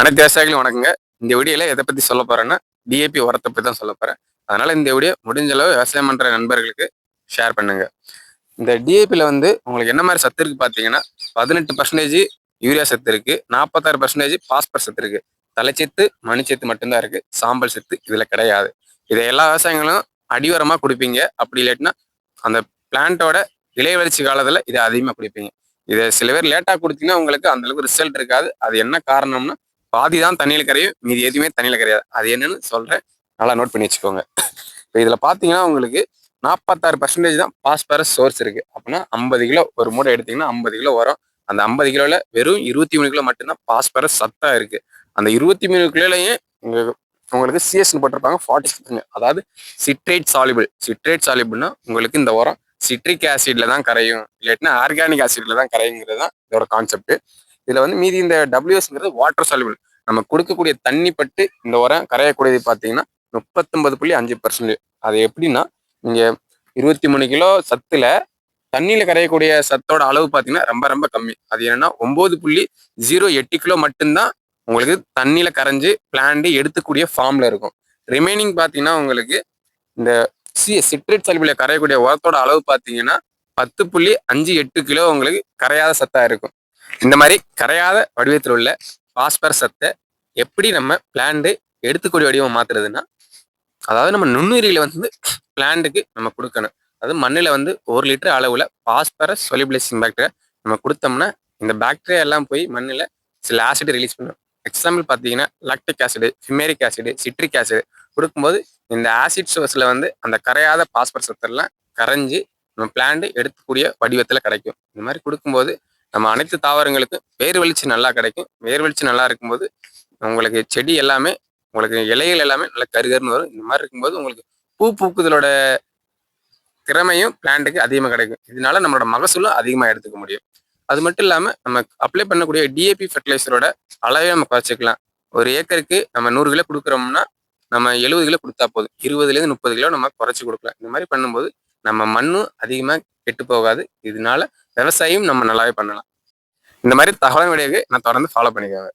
அனைத்து விவசாயிகளும் வணக்கங்க. இந்த வீடியோல எதை பத்தி சொல்ல போறேன்னா டிஏபி உரத்தை பத்தி தான் சொல்ல போறேன். அதனால இந்த வீடியோ முடிஞ்ச அளவு விவசாயம் பண்ற நண்பர்களுக்கு ஷேர் பண்ணுங்க. இந்த டிஏபியில் வந்து உங்களுக்கு என்ன மாதிரி சத்து இருக்கு பார்த்தீங்கன்னா பதினெட்டு பர்சன்டேஜ் யூரியா சத்து இருக்கு நாற்பத்தாறு பர்சன்டேஜ் பாஸ்பர் சத்து இருக்கு. தலைச்சத்து மணிச்சத்து மட்டும்தான் இருக்கு. சாம்பல் சத்து இதுல கிடையாது. இதை எல்லா விவசாயிகளும் அடிவரமா கொடுப்பீங்க. அப்படி இல்லாட்டினா அந்த பிளான்ட்டோட இளைய வளர்ச்சி காலத்துல இதை அதிகமாக கொடுப்பீங்க. இதை சில பேர் லேட்டாக கொடுத்தீங்கன்னா உங்களுக்கு அந்த அளவுக்கு ரிசல்ட் இருக்காது. அது என்ன காரணம்னா பாதி தான் தண்ணியில் கரையும் மீதி எதுவுமே தண்ணியில் கரையாது. அது என்னன்னு சொல்கிறேன் நல்லா நோட் பண்ணி வச்சுக்கோங்க. இப்போ இதில் பார்த்தீங்கன்னா உங்களுக்கு நாற்பத்தாறு பர்சன்டேஜ் தான் பாஸ்பரஸ் சோர்ஸ் இருக்குது அப்படின்னா ஐம்பது கிலோ ஒரு மூட்டை எடுத்திங்கன்னா ஐம்பது கிலோ வரும். அந்த ஐம்பது கிலோவில் வெறும் இருபத்தி மூணு கிலோ மட்டும்தான் பாஸ்பரஸ் சத்தா இருக்குது அந்த இருபத்தி மூணு கிலோலையும் உங்களுக்கு சிஎஸ்னு போட்டிருப்பாங்க ஃபார்ட்டி சிக்ஸ் அதாவது சிட்ரேட் சாலிபிள் சிட்ரேட் சாலிபிள்னா உங்களுக்கு இந்த உரம் சிட்ரிக் ஆசிட்ல தான் கரையும். இல்லாட்டினா ஆர்கானிக் ஆசிட்ல தான் கரையுங்கிறது தான் இதோட கான்செப்ட் இதில் வந்து மீதி இந்த டபிள்யூஎஸ்ங்கிறது வாட்டர் சாலிபிள் நம்ம கொடுக்கக்கூடிய தண்ணி பட்டு இந்த உரம் கரையக்கூடியது பார்த்தீங்கன்னா முப்பத்தொன்பது புள்ளி அஞ்சு பர்சன்டேஜ் அது எப்படின்னா நீங்கள் இருபத்தி மூணு கிலோ சத்துல தண்ணியில கரையக்கூடிய சத்தோட அளவு பார்த்தீங்கன்னா ரொம்ப ரொம்ப கம்மி. அது என்னன்னா ஒம்பது புள்ளி ஜீரோ எட்டு கிலோ மட்டும்தான் உங்களுக்கு தண்ணியில கரைஞ்சு பிளான்டு எடுத்துக்கூடிய ஃபார்ம்ல இருக்கும். ரிமைனிங் பார்த்தீங்கன்னா உங்களுக்கு இந்த சி சிட்ரேட் சல்பியில் கரையக்கூடிய உரத்தோட அளவு பார்த்தீங்கன்னா பத்து புள்ளி அஞ்சு எட்டு கிலோ உங்களுக்கு கரையாத சத்தாக இருக்கும். இந்த மாதிரி கரையாத வடிவத்தில் உள்ள பாஸ்பரசத்தை எப்படி நம்ம பிளான்டு எடுத்துக்கூடிய வடிவம் மாத்துறதுன்னா அதாவது நம்ம நுண்ணுயிரிகளை வந்து பிளான்ட்டுக்கு நம்ம கொடுக்கணும். அது மண்ணில் வந்து ஒரு லிட்டர் அளவில் பாஸ்பரஸ் சொலிபிளைசிங் பாக்டீரியா நம்ம கொடுத்தோம்னா இந்த பாக்டீரியா எல்லாம் போய் மண்ணில் சில ஆசிட் ரிலீஸ் பண்ணும். எக்ஸாம்பிள் பார்த்தீங்கன்னா lactic acid fumaric acid citric acid கொடுக்கும்போது இந்த ஆசிட் சோர்ஸில் வந்து அந்த கரையாத பாஸ்பர் சத்தெல்லாம் கரைஞ்சி நம்ம பிளான்ட் எடுக்கக்கூடிய வடிவத்தில் கிடைக்கும். இந்த மாதிரி கொடுக்கும்போது நம்ம அனைத்து தாவரங்களுக்கும் வேர் வெளிச்சி நல்லா கிடைக்கும். வேர் வெளிச்சி நல்லா இருக்கும்போது உங்களுக்கு செடி எல்லாமே உங்களுக்கு இலைகள் எல்லாமே நல்லா கருகருன்னு வரும். இந்த மாதிரி இருக்கும்போது உங்களுக்கு பூ பூக்குதலோட திறமையும் பிளான்ட்டுக்கு அதிகமாக கிடைக்கும். இதனால நம்மளோட மகசூலும் அதிகமாக எடுத்துக்க முடியும். அது மட்டும் இல்லாமல் நம்ம அப்ளை பண்ணக்கூடிய டிஏபி ஃபெர்டிலைசரோட அளவே நம்ம குறைச்சிக்கலாம். ஒரு ஏக்கருக்கு நம்ம நூறு கிலோ கொடுக்குறோம்னா நம்ம எழுபது கிலோ கொடுத்தா போதும். இருபதுலேருந்து முப்பது கிலோ நம்ம குறைச்சி கொடுக்கலாம். இந்த மாதிரி பண்ணும்போது நம்ம மண்ணும் அதிகமாக கெட்டு போகாது. இதனால விவசாயம் நம்ம நல்லாவே பண்ணலாம். இந்த மாதிரி தகவல் விடையை நான் தொடர்ந்து ஃபாலோ பண்ணிக்கோங்க.